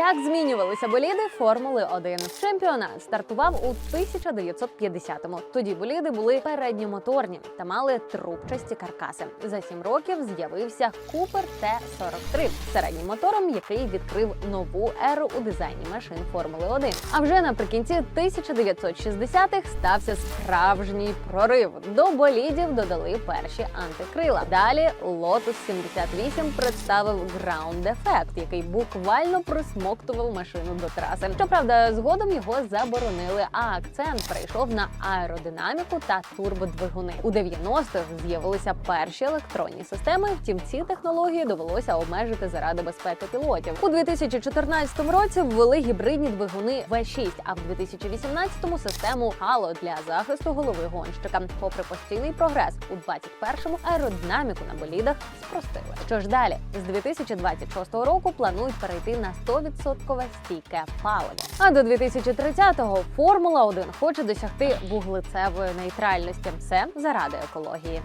Як змінювалися боліди Формули 1? Чемпіонат стартував у 1950-му. Тоді боліди були передньомоторні та мали трубчасті каркаси. За сім років з'явився Купер Т-43 середнім мотором, який відкрив нову еру у дизайні машин Формули 1. А вже наприкінці 1960-х стався справжній прорив. До болідів додали перші антикрила. Далі Lotus 78 представив Ground Effect, який буквально присмоктував машину до траси. Щоправда, згодом його заборонили, а акцент перейшов на аеродинаміку та турбодвигуни. У 90-х з'явилися перші електронні системи. Втім, ці технології довелося обмежити заради безпеки пілотів. У 2014 році ввели гібридні двигуни V6, а в 2018-му систему Halo для захисту голови гонщика. Попри постійний прогрес, у 21-му аеродинаміку на болідах спростили. Що ж далі? З 2026 року планують перейти на 100% стійке паливо. А до 2030-го Формула 1 хоче досягти вуглецевої нейтральності. Все заради екології.